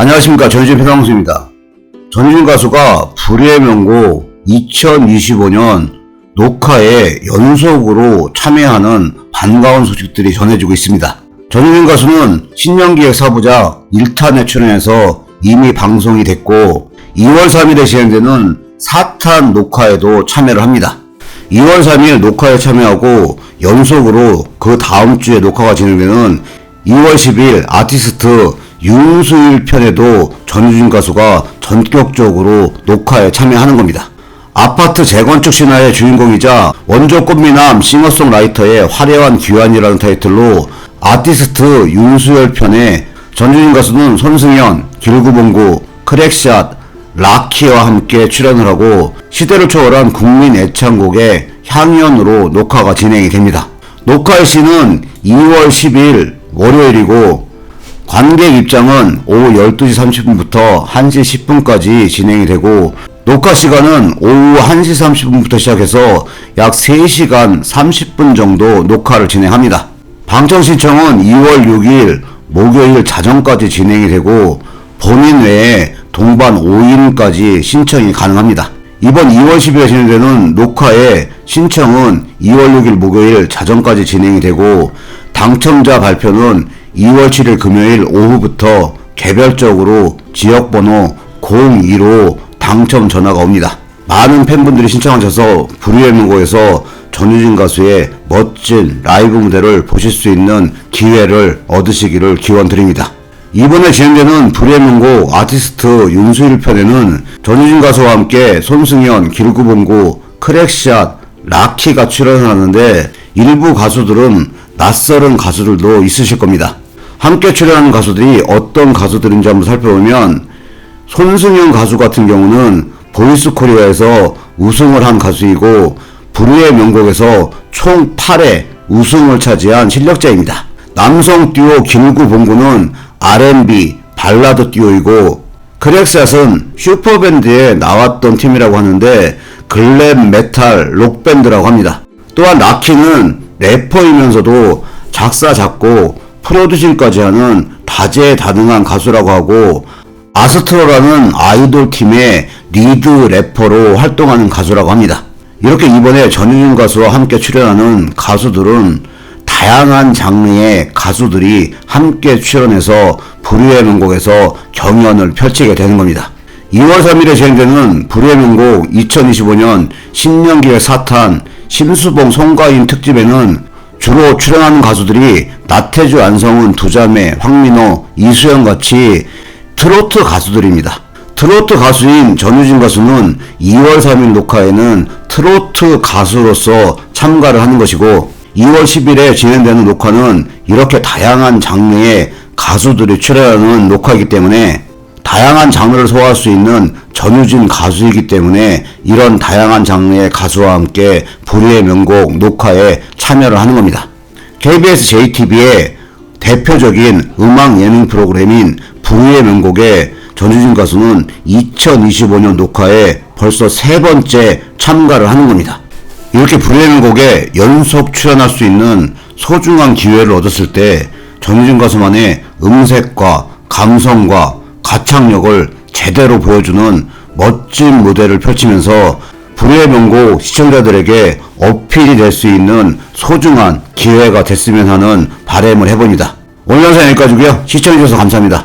안녕하십니까 전유진 평강수입니다. 전유진 가수가 불의의 명곡 2025년 녹화에 연속으로 참여하는 반가운 소식들이 전해지고 있습니다. 전유진 가수는 신년기획 사부작 1탄에 출연해서 이미 방송이 됐고 2월 3일에 진행되는 4탄 녹화에도 참여를 합니다. 2월 3일 녹화에 참여하고 연속으로 그 다음 주에 녹화가 진행되는 2월 10일 아티스트 윤수일 편에도 전유진 가수가 전격적으로 녹화에 참여하는 겁니다. 아파트 재건축 신화의 주인공이자 원조 꽃미남 싱어송라이터의 화려한 귀환이라는 타이틀로 아티스트 윤수열 편에 전유진 가수는 손승연, 길구봉구, 크랙샷, 라키와 함께 출연을 하고 시대를 초월한 국민 애창곡의 향연으로 녹화가 진행이 됩니다. 녹화의 시는 2월 10일 월요일이고 관객 입장은 오후 12시 30분부터 1시 10분까지 진행이 되고 녹화 시간은 오후 1시 30분부터 시작해서 약 3시간 30분 정도 녹화를 진행합니다. 방청 신청은 2월 6일 목요일 자정까지 진행이 되고 본인 외에 동반 5인까지 신청이 가능합니다. 이번 2월 10일에 진행되는 녹화의 신청은 2월 6일 목요일 자정까지 진행이 되고 당첨자 발표는 2월 7일 금요일 오후부터 개별적으로 지역번호 02로 당첨 전화가 옵니다. 많은 팬분들이 신청하셔서 불의의 명곡에서 전유진 가수의 멋진 라이브 무대를 보실 수 있는 기회를 얻으시기를 기원드립니다. 이번에 진행되는 불의 명곡 아티스트 윤수일 편에는 전유진 가수와 함께 손승연, 길구봉구, 크랙샷, 라키가 출연하는데 일부 가수들은 낯설은 가수들도 있으실 겁니다. 함께 출연하는 가수들이 어떤 가수들인지 한번 살펴보면 손승연 가수 같은 경우는 보이스 코리아에서 우승을 한 가수이고 불후의 명곡에서 총 8회 우승을 차지한 실력자입니다. 남성 듀오 길구 봉구는 R&B 발라드 듀오이고 크랙샷은 슈퍼밴드에 나왔던 팀이라고 하는데 글램 메탈 록밴드라고 합니다. 또한 라키는 래퍼이면서도 작사 작곡 프로듀싱까지 하는 다재다능한 가수라고 하고 아스트로라는 아이돌 팀의 리드 래퍼로 활동하는 가수라고 합니다. 이렇게 이번에 전유진 가수와 함께 출연하는 가수들은 다양한 장르의 가수들이 함께 출연해서 불후의 명곡에서 경연을 펼치게 되는 겁니다. 2월 3일에 진행되는 불후의 명곡 2025년 신년기획 4탄 심수봉 송가인 특집에는 주로 출연하는 가수들이 나태주, 안성훈, 두자매, 황민호, 이수영 같이 트로트 가수들입니다. 트로트 가수인 전유진 가수는 2월 3일 녹화에는 트로트 가수로서 참가를 하는 것이고 2월 10일에 진행되는 녹화는 이렇게 다양한 장르의 가수들이 출연하는 녹화이기 때문에 다양한 장르를 소화할 수 있는 전유진 가수이기 때문에 이런 다양한 장르의 가수와 함께 불의의 명곡 녹화에 참여를 하는 겁니다. KBS JTB의 대표적인 음악 예능 프로그램인 불의의 명곡에 전유진 가수는 2025년 녹화에 벌써 세 번째 참가를 하는 겁니다. 이렇게 불의의 명곡에 연속 출연할 수 있는 소중한 기회를 얻었을 때 전유진 가수만의 음색과 감성과 가창력을 제대로 보여주는 멋진 무대를 펼치면서 불의의 명곡 시청자들에게 어필이 될 수 있는 소중한 기회가 됐으면 하는 바램을 해봅니다. 오늘 영상 여기까지고요. 시청해주셔서 감사합니다.